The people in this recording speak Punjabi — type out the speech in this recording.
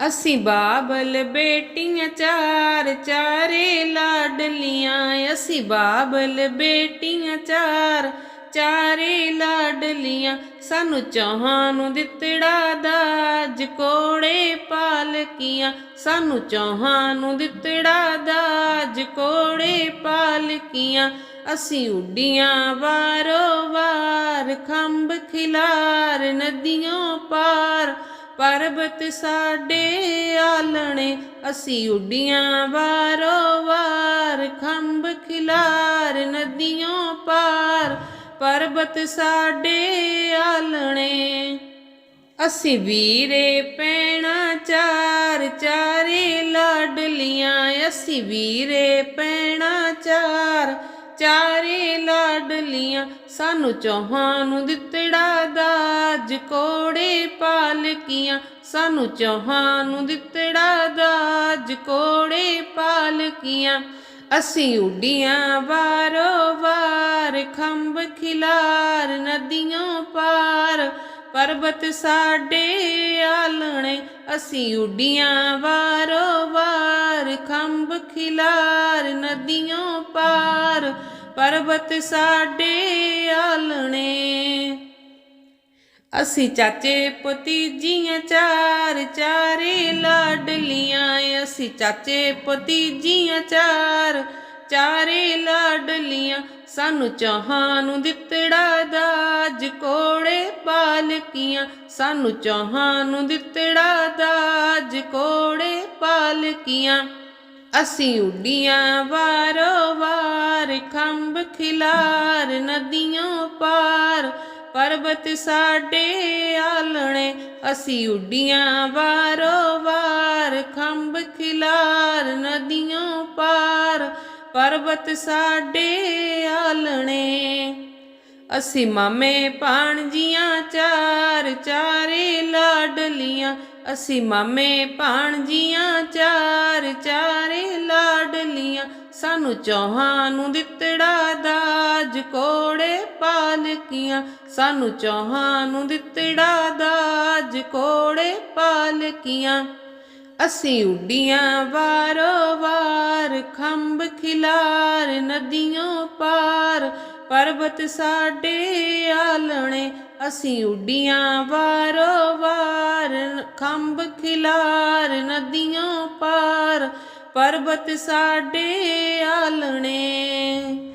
ਅਸੀਂ ਬਾਬਲ ਬੇਟੀਆਂ ਚਾਰ ਚਾਰੇ ਲਾਡਲੀਆਂ ਅਸੀਂ ਬਾਬਲ ਬੇਟੀਆਂ ਚਾਰ ਚਾਰੇ ਲਾਡਲੀਆਂ ਸਾਨੂੰ ਚੌਹਾਂ ਨੂੰ ਦਿੱਤੜਾ ਦਾਜ, ਕੋੜੇ ਪਾਲਕੀਆਂ। ਸਾਨੂੰ ਚੌਹਾਂ ਨੂੰ ਦਿੱਤੜਾ ਦਾਜ, ਕੋੜੇ ਪਾਲਕੀਆਂ। ਅਸੀਂ ਉੱਡੀਆਂ ਵਾਰੋ ਵਾਰ, ਖੰਭ ਖਿਲਾਰ, ਨਦੀਆਂ ਪਾਰ। ਪਰਬਤ ਸਾਡੇ ਆਲਣੇ, ਅਸੀਂ ਉੱਡੀਆਂ ਵਾਰੋ ਵਾਰ, ਖੰਭ ਖਿਲਾਰ ਨਦੀਆਂ ਪਾਰ। ਪਰਬਤ ਸਾਡੇ ਆਲਣੇ, ਅਸੀਂ ਵੀਰੇ ਪੈਣਾ ਚਾਰ, ਚਾਰੇ ਲਾਡਲੀਆਂ, ਅਸੀਂ ਵੀਰੇ ਪੈਣਾ ਚਾਰ। ਚਾਰੇ ਲਾਡਲੀਆਂ ਸਾਨੂੰ ਚੌਹਾਂ ਨੂੰ ਦਿੱਤੜਾ ਦਾਜ, ਕੋੜੇ ਪਾਲਕੀਆਂ, ਸਾਨੂੰ ਚੌਹਾਂ ਨੂੰ ਦਿੱਤੜਾ ਦਾਜ, ਕੋੜੇ ਪਾਲਕੀਆਂ। ਅਸੀਂ ਉੱਡੀਆਂ ਵਾਰੋ ਵਾਰ ਖੰਭ ਖਿਲਾਰ, ਨਦੀਆਂ ਪਾਰ ਪਰਬਤ ਸਾਡੇ ਆਲਣੇ, ਅਸੀਂ ਉੱਡੀਆਂ ਵਾਰੋ ਵਾਰ ਖੰਭ ਖਿਲਾਰ ਨਦੀਆਂ ਪਾਰ। ਪਰਬਤ ਸਾਡੇ ਆਲਣੇ, ਅਸੀਂ ਚਾਚੇ ਭਤੀਜੀਆਂ ਚਾਰ ਚਾਰੇ ਲਾਡਲੀਆਂ, ਅਸੀਂ ਚਾਚੇ ਭਤੀਜੀਆਂ ਚਾਰ ਚਾਰੇ ਲਾਡਲੀਆਂ। ਸਾਨੂੰ ਚਾਹਾਂ ਨੂੰ ਦਿੱਤੜਾ ਦਾਜ, ਕੋੜੇ ਪਾਲਕੀਆਂ। ਸਾਨੂੰ ਚਾਹਾਂ ਨੂੰ ਦਿੱਤੜਾ ਦਾਜ, ਕੋੜੇ ਪਾਲਕੀਆਂ। ਅਸੀਂ ਉੱਡੀਆਂ ਵਾਰੋ ਵਾਰ ਖੰਭ ਖਿਲਾਰ ਨਦੀਆਂ ਪਾਰ। ਪਰਬਤ ਸਾਡੇ ਆਲਣੇ, ਅਸੀਂ ਉੱਡੀਆਂ ਵਾਰੋ ਵਾਰ ਖੰਭ ਖਿਲਾਰ ਨਦੀਆਂ ਪਾਰ। ਪਰਬਤ ਸਾਡੇ ਆਲਣੇ। ਅਸੀਂ ਮਾਮੇ ਭਾਣਜੀਆਂ ਚਾਰ ਚਾਰੇ ਲਾਡਲੀਆਂ ਅਸੀਂ ਮਾਮੇ ਭਾਣਜੀਆਂ ਚਾਰ ਚਾਰੇ ਲਾਡਲੀਆਂ ਸਾਨੂੰ ਚੌਹਾਂ ਨੂੰ ਦਿੱਤੜਾ ਦਾਜ ਕੋੜੇ ਪਾਲਕੀਆਂ। ਸਾਨੂੰ ਚੌਹਾਂ ਨੂੰ ਦਿੱਤੜਾ ਦਾਜ ਕੋੜੇ ਪਾਲਕੀਆਂ। ਅਸੀਂ ਉੱਡੀਆਂ ਵਾਰੋ ਵਾਰ ਖੰਭ ਖਿਲਾਰ ਨਦੀਆਂ ਪਾਰ। ਪਰਬਤ ਸਾਡੇ ਆਲਣੇ, ਅਸੀਂ ਉੱਡੀਆਂ ਵਾਰੋ ਵਾਰ ਖੰਭ ਖਿਲਾਰ ਨਦੀਆਂ ਪਾਰ। ਪਰਬਤ ਸਾਡੇ ਆਲਣੇ।